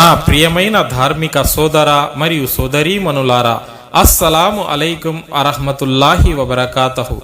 నా ప్రియమైన ధార్మిక సోదర మరియు సోదరీమణులారా అస్సలాము అలైకుం అరహమతుల్లాహి వబరకాతహు.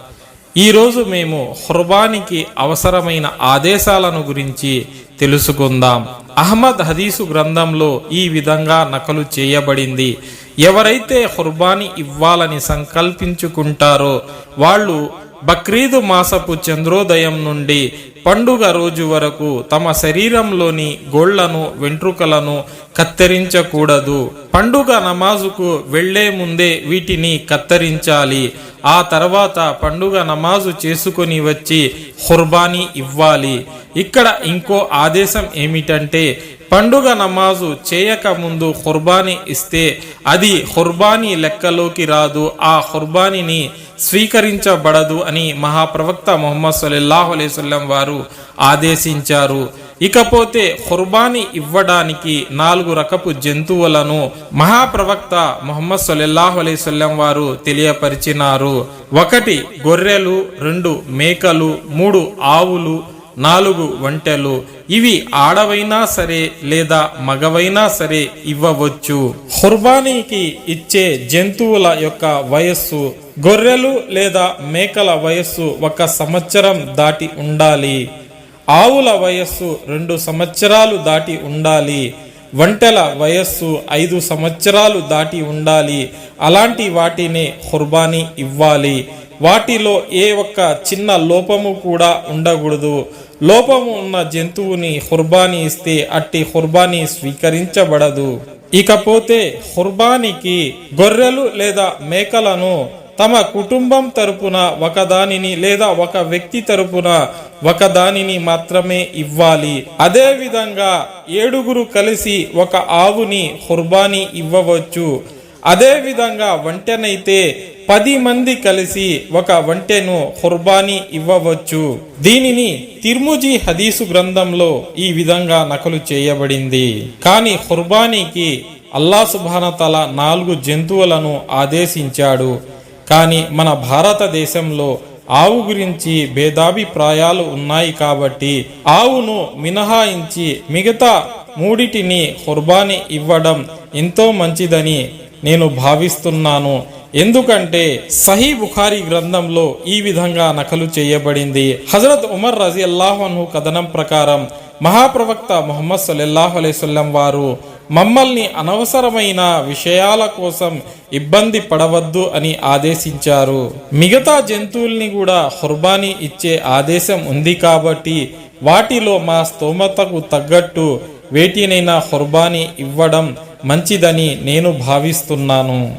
ఈరోజు మేము హుర్బానికి అవసరమైన ఆదేశాలను గురించి తెలుసుకుందాం. అహ్మద్ హదీసు గ్రంథంలో ఈ విధంగా నకలు చేయబడింది. ఎవరైతే హుర్బాని ఇవ్వాలని సంకల్పించుకుంటారో వాళ్ళు బక్రీదు మాసపు చంద్రోదయం నుండి పండుగ రోజు వరకు తమ శరీరంలోని గోళ్ళను వెంట్రుకలను కత్తిరించకూడదు. పండుగ నమాజుకు వెళ్ళే ముందే వీటిని కత్తిరించాలి. ఆ తర్వాత పండుగ నమాజు చేసుకొని వచ్చి హుర్బానీ ఇవ్వాలి. ఇక్కడ ఇంకో ఆదేశం ఏమిటంటే పండుగ నమాజు చేయక ముందు ఖుర్బానీ ఇస్తే అది ఖుర్బానీ లెక్కలోకి రాదు ఆ ఖుర్బానీని స్వీకరించబడదు అని మహాప్రవక్త మొహమ్మద్ సల్లాహు అలైవల్లం వారు ఆదేశించారు. ఇకపోతే ఖుర్బానీ ఇవ్వడానికి నాలుగు రకపు జంతువులను మహాప్రవక్త మొహమ్మద్ సల్లల్లాహు అలైవల్లం వారు తెలియపరిచినారు. ఒకటి గొర్రెలు రెండు మేకలు మూడు ఆవులు నాలుగు వంటలు. ఇవి ఆడవైనా సరే లేదా మగవైనా సరే ఇవ్వవచ్చు. హుర్బానీకి ఇచ్చే జంతువుల యొక్క వయస్సు గొర్రెలు లేదా మేకల వయస్సు ఒక సంవత్సరం దాటి ఉండాలి. ఆవుల వయస్సు రెండు సంవత్సరాలు దాటి ఉండాలి. వంటల వయస్సు ఐదు సంవత్సరాలు దాటి ఉండాలి. అలాంటి వాటిని ఖుర్బానీ ఇవ్వాలి. వాటిలో ఏ ఒక్క చిన్న లోపము కూడా ఉండకూడదు. లోపము ఉన్న జంతువుని హుర్బానీ ఇస్తే అట్టి హుర్బానీ స్వీకరించబడదు. ఇకపోతే హుర్బానికి గొర్రెలు లేదా మేకలను తమ కుటుంబం తరపున ఒకదానిని లేదా ఒక వ్యక్తి తరపున ఒకదానిని మాత్రమే ఇవ్వాలి. అదే విధంగా ఏడుగురు కలిసి ఒక ఆవుని హుర్బానీ ఇవ్వవచ్చు. అదే విధంగా వంటనైతే పది మంది కలిసి ఒక వంటెను ఖుర్బానీ ఇవ్వవచ్చు. దీనిని తిర్ముజీ హదీసు గ్రంథంలో ఈ విధంగా నకలు చేయబడింది. కానీ ఖుర్బానీకి అల్లా సుభానతల నాలుగు జంతువులను ఆదేశించాడు. కానీ మన భారతదేశంలో ఆవు గురించి భేదాభిప్రాయాలు ఉన్నాయి కాబట్టి ఆవును మినహాయించి మిగతా మూడిటిని ఖుర్బానీ ఇవ్వడం ఎంతో మంచిదని నేను భావిస్తున్నాను. ఎందుకంటే సహీ బుఖారీ గ్రంథంలో ఈ విధంగా నకలు చేయబడింది. హజరత్ ఉమర్ రజీ అల్లాహను కథనం ప్రకారం మహాప్రవక్త మొహమ్మద్ సల్లల్లాహు అలైవల్లం వారు మమ్మల్ని అనవసరమైన విషయాల కోసం ఇబ్బంది పడవద్దు అని ఆదేశించారు. మిగతా జంతువుల్ని కూడా హుర్బానీ ఇచ్చే ఆదేశం ఉంది కాబట్టి వాటిలో మా స్తోమతకు తగ్గట్టు వేటినైనా హుర్బానీ ఇవ్వడం మంచిదని నేను భావిస్తున్నాను.